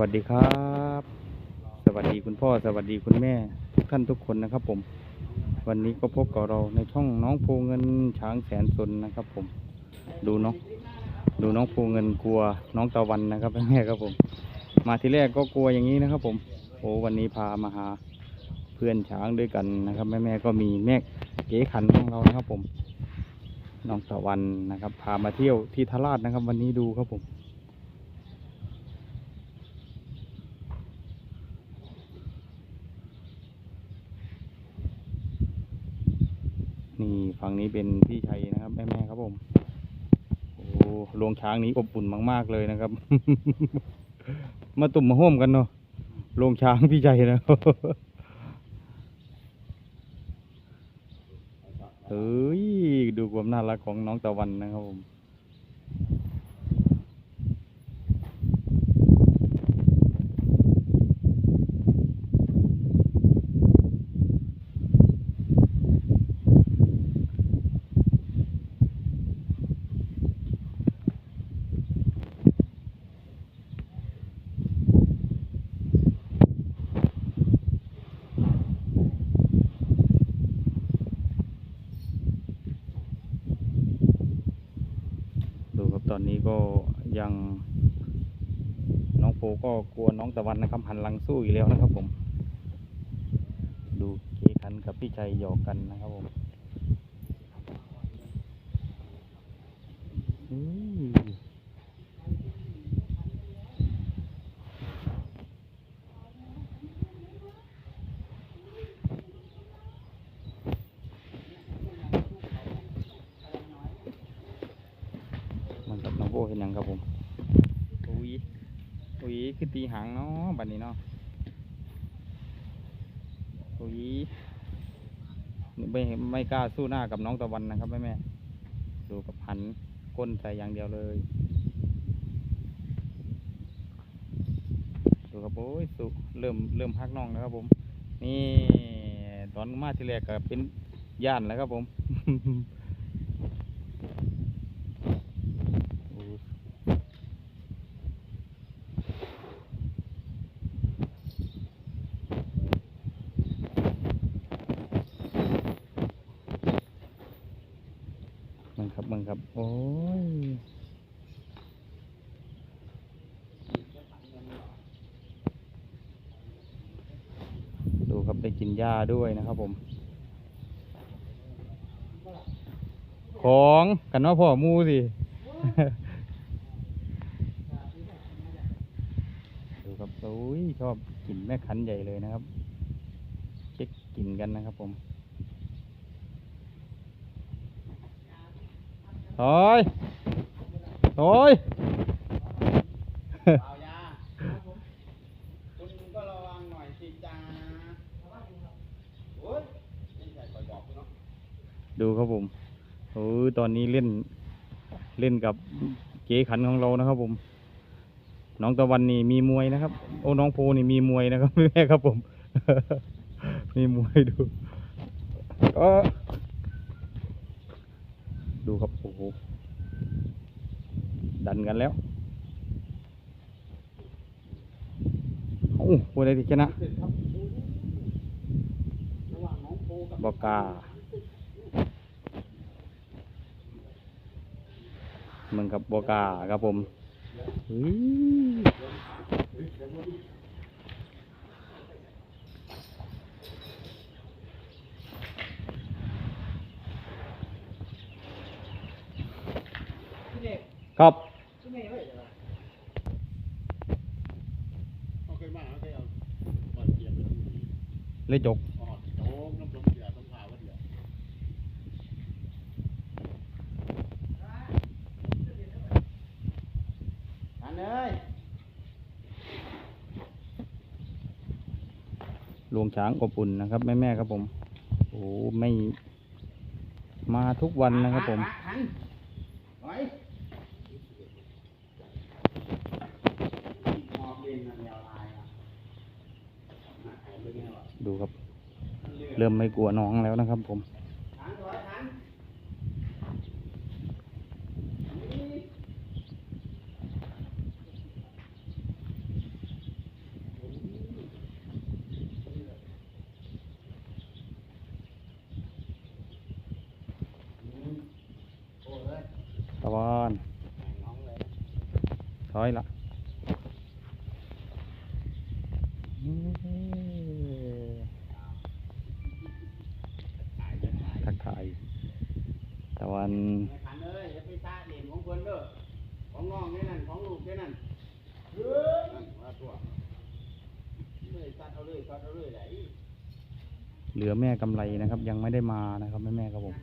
วัสดีครับ สวัสดีคุณพ่อสวัสดีคุณแม่ ทุกท่านทุกคนนะครับผม วันนี้ก็พบกับเราในช่องน้องภูเงินช้างแสนสนนะครับ ผม ดูน้องดูน้องภูเงินกลัวน้องตะวันนะครับแม่ครับผม มาที่แรกก็กลัวอย่างนี้นะครับ ผมโอ้วันนี้พามาหาเพื่อนช้างด้วยกันนะครับแม่แม่ก็มีแม่เก๋ขันของเรานะครับ ผมน้องตะวันนะครับ พามาเที่ยวที่ทราชนะครับ วันนี้ดูครับผม ฝั่งนี้เป็นพี่ชัยนะครับ แม่แม่ๆครับผม โอ้โรงช้างนี้อบอุ่นมาก ๆ เลยนะครับ มาตุ่มมาห่มกันเนาะโรงช้างพี่ชัยนะเฮ้ย ดูความน่ารักของน้องตะวันนะครับผม ตอนนี้ก็ยังน้องโฟก็กลัวน้องตะวันนะครับหันหลังสู้อีกแล้วนะครับผม ดูเคคันกับพี่ชัยหยอกกันนะครับผมอืมมันกับน้องโบ เห็นยังครับผมอุ้ยอุ้ยคือตีหางเนาะบัดนี้เนาะอุ้ยไม่ไม่กล้าสู้หน้ากับน้องตะวันนะครับแม่แม่ดูกับหันก้นใส่อย่างเดียวเลย ดูครับโอ้ยสุเริ่มเริ่มพักน้องแล้วครับผม นี่ตอนมาที่แรกก็เป็นย่านแล้วครับผม โอ้มัน ครับมันครับ โอ้ยดูครับได้กินหญ้าด้วยนะครับผม ของกันว่าพ่อมูสิ ดูครับโอ้ยชอบกินแม่ขันใหญ่เลยนะครับ เช็คกินกันนะครับผม อยโอ้ยเอายาคุณก็ระวังหน่อยสิจ้าโอ้ยนี่ใส่คอยบอกคุณเนาะดูครับผมโอ้ยตอนนี้เล่นเล่นกับเก๋ขันของเรานะครับผม น้องตะวันนี่มีมวยนะครับ โอ้น้องโพนี่มีมวยนะครับแม่ครับผม มีมวยดูก็ ดูครับโอ้โหดันกันแล้วโอ้โหอะไรที่ชนะระหว่างน้องกับบอกามึงกับบอกาครับผมเฮ้ย พี่เด็ก ครับ พี่เมย์เว้ยเดี๋ยวเอาเคยมาเอาเคยเอาก่อนเกียร์ไปที่นี่เลยจกอันเลยลวงช้างอบอุ่นนะครับ แม่แม่ครับผม โอ้ไม่มาทุกวันนะครับผม ริ่มไม่กลัวน้องแล้วนะครับผมตะวันถอยละ ทักทายตะวันไม่ขันเลยอย่าไปซาเด่นของคนเด้อของน้องนี่นั่นของลูกนี่นั่นเฮ้ยนั่นว่าตัวเลยซัดเอาเลยซัดเอาเลยไหนเหลือแม่กำไรนะครับ ยังไม่ได้มานะครับแม่แม่ๆครับผม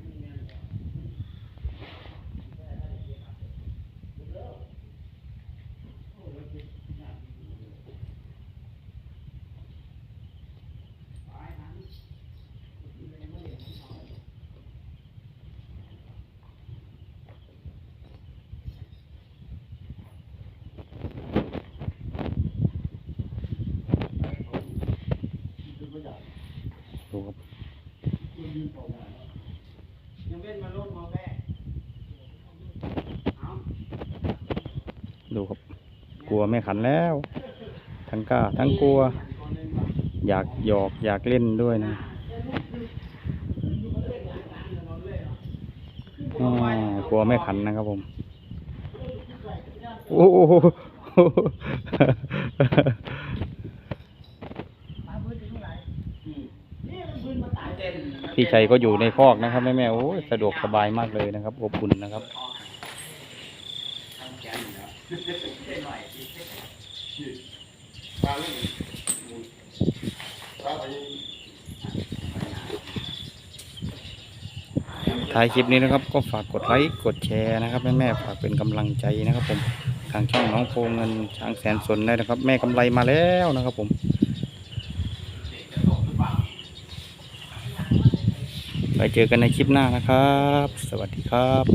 ดูครับ ยังเว้นมาลุ่นมาแม่เอา ดูครับ ก ลัวแม่ขันแล้ว ทั้งกล้าทั้งกลัว อยากหยอกอยากเล่นด้วยนะกลัวแม่ขันนะครับผม โอ้โหพี่ชัยก็อยู่ในคอกนะครับแม่แม่โอ้สะดวกสบายมากเลยนะครับอบอุ่นนะครับ ท้ายคลิปนี้นะครับก็ฝากกดไลค์กดแชร์นะครับ แม่ๆฝากเป็นกำลังใจนะครับ ผมทางช่องน้องโพเงินช้างแสนสนได้นะครับ แม่กำไรมาแล้วนะครับ ผมไปเจอกันในคลิปหน้านะครับ สวัสดีครับ